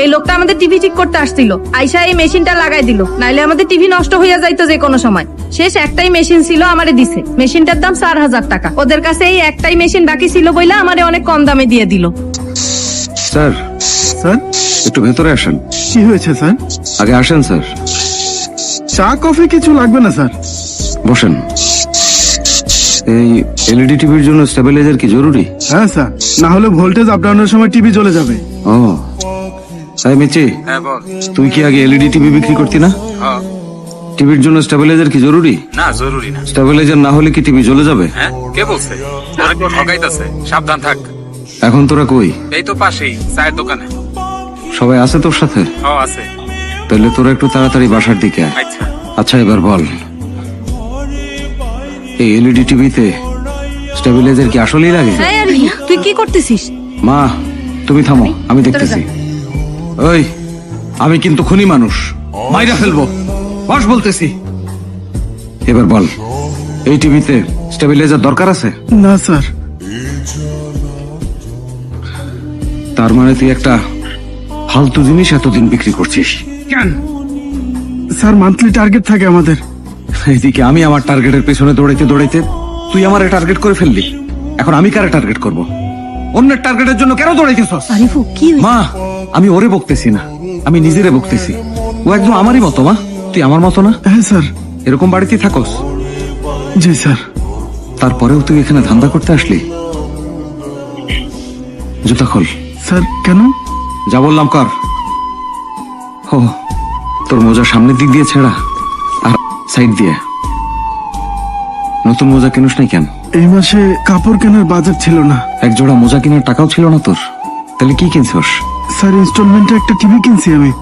এই লোকটা আমাদের টিভি ঠিক করতে আসছিল। আইসা এই মেশিনটা লাগাই দিল। নাইলে আমাদের টিভি নষ্ট হইয়া যাইতো যে কোনো সময়। শেষ একটাই মেশিন ছিল আমারে দিছে। মেশিনটার দাম চার হাজার টাকা। ওদের কাছে এই একটাই মেশিন বাকি ছিল বইলা আমারে অনেক কম দামে দিয়ে দিল। স্যার। স্যার? একটু ভেতরে আসেন। কি হয়েছে স্যার? আগে আসেন স্যার। চা কফি কিছু লাগবে না স্যার? বসেন। এই এলইডি টিভির জন্য স্টেবিলাইজার কি জরুরি? হ্যাঁ স্যার। না হলে ভোল্টেজ আপ ডাউনের সময় টিভি চলে যাবে। ও। তাই মিচি হ্যাঁ বল। তুই কি আগে এলইডি টিভি বিক্রি করতি না? হ্যাঁ। টিভির জন্য স্টেবিলাইজার কি জরুরি? না জরুরি না। স্টেবিলাইজার না হলে কি টিভি জ্বলে যাবে? হ্যাঁ কে বলছে? ঠকাইতাছে। সাবধান থাক। এখন তোরা কই? এই তো পাশেই চায়ের দোকানে। সবাই আছে তোর সাথে? ও আছে। তাহলে তোরা একটু তাড়াতাড়ি বাসার দিকে আচ্ছা। আচ্ছা এবার বল। এই এলইডি টিভিতে স্টেবিলাইজার কি আসলেই লাগে? হ্যাঁ তুই কি করতেছিস? মা তুমি থামো আমি দেখতেছি। ওই আমি কিন্তু খুনি মানুষ। মাইরা ফেলব। বস বলতেছি। এবার বল এই টিভিতে স্টেবিলাইজার দরকার আছে? না স্যার। তার মানে তুই একটা ফালতু জিনিস এতদিন বিক্রি করছিস। কেন? স্যার মান্থলি টার্গেট থাকে আমাদের। এইদিকে আমি আমার টার্গেটের পেছনে দৌড়াইতে দৌড়াইতে তুই আমার টার্গেট করে ফেললি। এখন আমি কারে টার্গেট করব? অন্যের টার্গেটের জন্য কেন দৌড়াইতেছস আরিফু কি হয়েছে? মা আমি ওরে বকতেছি না। আমি নিজেরে বকতেছি। ও একদম আমারই মতো মা। তুই আমার মতো না? হ্যাঁ স্যার। এরকম বাড়িতে থাকস? জি স্যার। তারপরেও তুই এখানে ধান্দা করতে আসলি? জুতা খোল। স্যার কেন? যা বললাম কর। ও তোর মোজা সামনের দিক দিয়ে ছেঁড়া। আর সাইড দিয়ে। নতুন মোজা কিনুস নাই কেন? এই মাসে কাপড় কেনার বাজার ছিল না। এক জোড়া মোজা কেনার টাকাও ছিল না তোর। তাহলে কি কিনছস? স্যার ইনস্টলমেন্টে একটা টিভি কিনছি আমি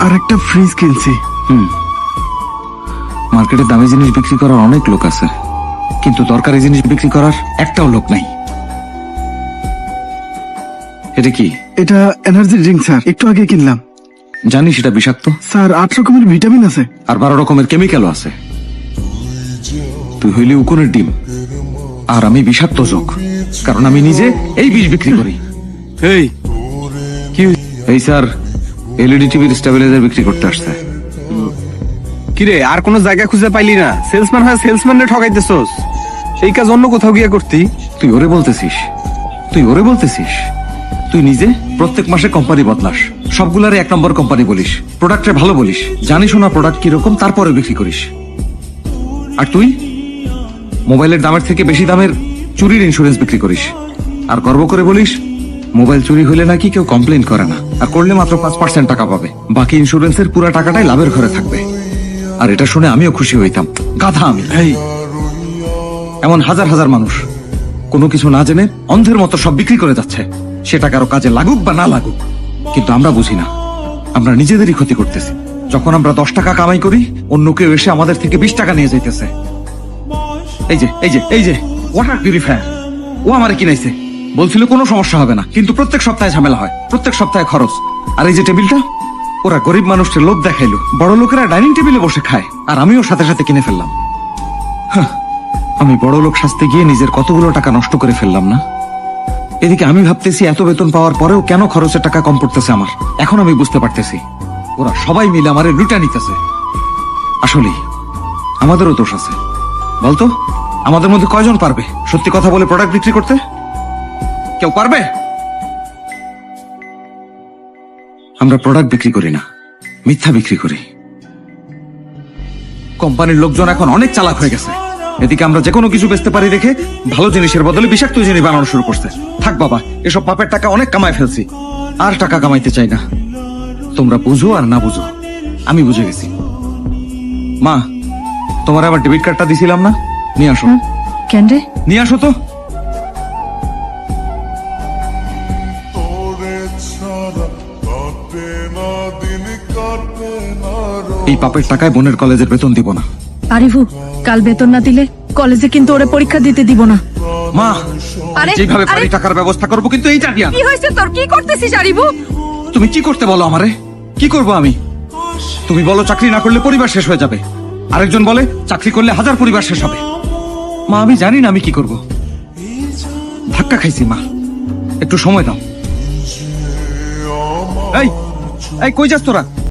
আর একটা ফ্রিজ কিনছি। হুম। মার্কেটে দামি জিনিস বিক্রি করার অনেক লোক আছে কিন্তু দরকারি জিনিস বিক্রি করার একটাও লোক নাই। এটা কি? এটা এনার্জি ড্রিঙ্ক স্যার। একটু আগে কিনলাম। জানিস এটা বিষাক্ত? স্যার আট রকমের ভিটামিন আছে। আর বারো রকমের কেমিক্যালও আছে। তুই হইলি উকুনের ডিম। আর আমি বিষাক্ত চোখ কারণ আমি নিজে এই বিষ বিক্রি করি। এই কি এই স্যার এলইডি টিভির স্টেবিলাইজার বিক্রি করতে আসছে। কিরে আর কোনো জায়গা খুঁজে পাইলি না? সেলসম্যান হয় সেলসম্যান রে ঠকাইতেছস। সেই কাজ অন্য কোথাও গিয়ে করতি। তুই ওরে বলতেছিস তুই ওরে বলতেছিস। তুই নিজে প্রত্যেক মাসে কোম্পানি বদলাস। সবগুলারে এক নম্বর কোম্পানি বলিস। প্রোডাক্টে ভালো বলিস। জানিস না প্রোডাক্ট কীরকম তারপরে বিক্রি করিস। আর তুই? মোবাইলের দামের থেকে বেশি দামের চুরির ইন্স্যুরেন্স বিক্রি করিস। আর গর্ব করে বলিস, মোবাইল চুরি হলে নাকি কেউ কমপ্লেন করে না। আর করলে মাত্র পাঁচ পার্সেন্ট টাকা পাবে। বাকি ইন্স্যুরেন্সের পুরো টাকাটাই লাভের ঘরে থাকবে। আর এটা শুনে আমিও খুশি হইতাম। গাধা আমি। এমন হাজার হাজার মানুষ, কোনো কিছু না জেনে অন্ধের মতো সব বিক্রি করে যাচ্ছে। সেটা কারও কাজে লাগুক বা না লাগুক। কিন্তু আমরা বুঝি না। আমরা নিজেদেরই ক্ষতি করতেছি। যখন আমরা দশ টাকা কামাই করি, অন্য কেউ এসে আমাদের থেকে বিশ টাকা নিয়ে যাইতেছে। এই যে এই যে এই যে ওয়াটার পিউরিফায়ার ও আমারে কিনাইছে। বলছিল কোনো সমস্যা হবে না, কিন্তু প্রত্যেক সপ্তাহে ঝামেলা হয়, প্রত্যেক সপ্তাহে খরচ। আর এই যে টেবিলটা, ওরা গরিব লোভ দেখাইলো, বড় লোকেরা ডাইনিং টেবিলে বসে খায়, আর আমিও সাথে সাথে কিনে ফেললাম। আমি বড় লোক সাজতে গিয়ে নিজের কতগুলো টাকা নষ্ট করে ফেললাম না? এদিকে আমি ভাবতেছি এত বেতন পাওয়ার পরেও কেন খরচের টাকা কম পড়তেছে আমার? এখন আমি বুঝতে পারতেছি, ওরা সবাই মিলে আমারে লুটা নিতেছে। আসলেই, আমাদেরও দোষ আছে। বলতো? আমাদের মধ্যে কয়জন পারবে? সত্যি কথা বলে প্রোডাক্ট বিক্রি করতে? কেউ পারবে? আমরা প্রোডাক্ট বিক্রি করি না, মিথ্যা বিক্রি করি। কোম্পানির লোকজন এখন অনেক চালাক হয়ে গেছে। এদিকে আমরা যে কোনো কিছু বেচতে পারি দেখে ভালো জিনিসের বদলে বিষাক্ত জিনিস বানানো শুরু করছে। থাক বাবা, এসব পাপের টাকা অনেক কামায় ফেলছি। আর টাকা কামাইতে চাই না। তোমরা বুঝো আর না বুঝো, আমি বুঝে গেছি। মা তোমার আবার ডেবিট কার্ডটা দিছিলাম না? নিয়ে আসো। কেন রে? নিয়ে আসো তো। এই পাপের টাকায় বোনের কলেজের বেতন দিব না। আরিফু কাল বেতন না দিলে কলেজে কিন্তু ওরে পরীক্ষা দিতে দিব না। মা আরে যেভাবে পারি টাকার ব্যবস্থা করব কিন্তু এইটা দিয়া কি হয়েছে তোর? কি করতেছিস আরিফু? তুমি কি করতে বলো আমারে? কি করব আমি? তুমি বলো চাকরি না করলে পরিবার শেষ হয়ে যাবে। আরেকজন বলে, চাকরি করলে হাজার পরিবার শেষ হবে। মা, আমি জানি না আমি কি করব। ধাক্কা খাইছি, মা। একটু সময় দাও। এই এই, কই যাস তোরা?